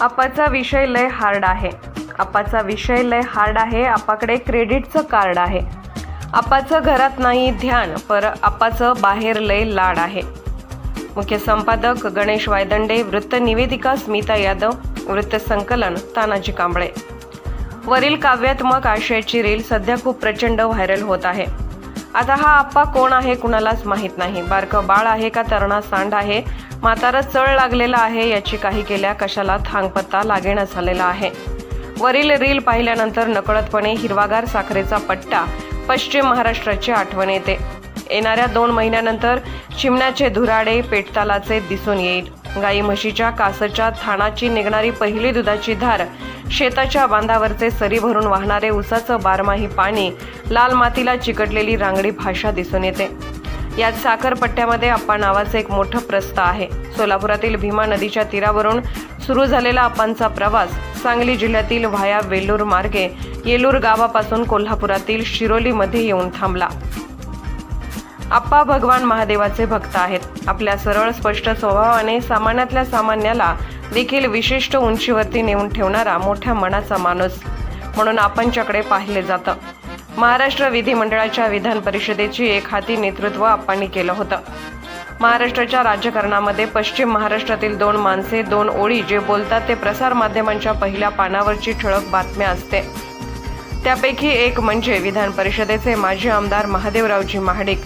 आपाचा विषय लय हार्ड आहे. आपाचा विषय लय हार्ड आहे आपाकडे क्रेडिटचं कार्ड आहे. आपाचं घरात नाही ध्यान पर आपाचं बाहेर लय लाड आहे. मुख्य संपादक गणेश वायदंडे वृत्त निवेदिका स्मिता यादव वृत्त संकलन तानाजी कांबळे. वरील काव्यात्मक आशयाची रील सध्या खूप प्रचंड व्हायरल होत आहे. आता हा आप्पा कोण आहे कुणालाच माहीत नाही. बारकं बाळ आहे का तरणा सांड आहे? म्हातारा चळ लागलेला आहे याची काही केल्या कशाला थांगपत्ता लागेना झालेला आहे. वरील रील पाहिल्यानंतर नकळतपणे हिरवागार साखरेचा पट्टा पश्चिम महाराष्ट्राची आठवण येते. येणाऱ्या दोन महिन्यानंतर चिमण्याचे धुराडे पेटतालाचे दिसून येईल. गाई म्हशीच्या कासच्या थानाची निघणारी पहिली दुधाची धार शेताच्या बांधावरचे सरी भरून वाहणारे उसाचं बारमाही पाणी लाल मातीला चिकटलेली रांगडी भाषा दिसून येते. यात साखरपट्ट्यामध्ये अप्पा नावाचं एक मोठं प्रस्थ आहे. सोलापुरातील भीमा नदीच्या तीरावरून सुरू झालेला अप्पांचा प्रवास सांगली जिल्ह्यातील व्हाया वेल्लूर मार्गे येलूर गावापासून कोल्हापुरातील शिरोलीमध्ये येऊन थांबला. आप्पा भगवान महादेवाचे भक्त आहेत. आपल्या सरळ स्पष्ट स्वभावाने सामान्यातल्या सामान्याला देखील विशिष्ट उंचीवरती नेऊन ठेवणारा मोठ्या मनाचा माणूस म्हणून आपणच्याकडे पाहिले जातं. महाराष्ट्र विधिमंडळाच्या विधान परिषदेची एक हाती नेतृत्व आप्पांनी केलं होतं. महाराष्ट्राच्या राजकारणामध्ये पश्चिम महाराष्ट्रातील दोन माणसे दोन ओळी जे बोलतात ते प्रसार माध्यमांच्या पहिल्या पानावरची ठळक बातम्या असते. त्यापैकी एक म्हणजे विधान परिषदेचे माजी आमदार महादेवरावजी महाडिक.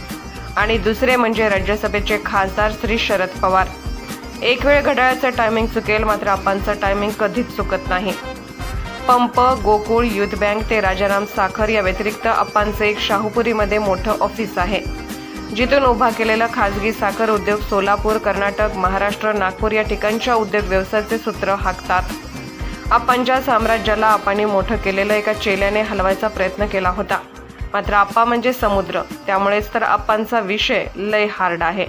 आणि दुसरे म्हणजे राज्यसभेचे खासदार श्री शरद पवार. एक वेळ घड्याळाचं टायमिंग चुकेल मात्र आपणचं टायमिंग कधीच चुकत नाही. पंप गोकुळ युथ बँक ते राजाराम साखर या व्यतिरिक्त अप्पांचं एक शाहूपुरीमध्ये मोठं ऑफिस आहे. जिथून उभा केलेलं खासगी साखर उद्योग सोलापूर कर्नाटक महाराष्ट्र नागपूर या ठिकाणच्या उद्योग व्यवसायाचे सूत्र हाकतात. अप्पांच्या साम्राज्याला आपांनी मोठं केलेलं एका चेल्याने हलवायचा प्रयत्न केला होता. मात्र आप्पा म्हणजे समुद्र. त्यामुळेच तर आप्पांचा विषय लय हार्ड आहे.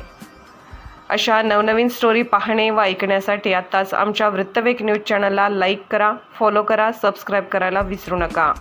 अशा नवनवीन स्टोरी पाहणे व ऐकण्यासाठी आत्ताच आमच्या वृत्तवेक न्यूज चॅनलला लाईक करा फॉलो करा सबस्क्राईब करायला विसरू नका.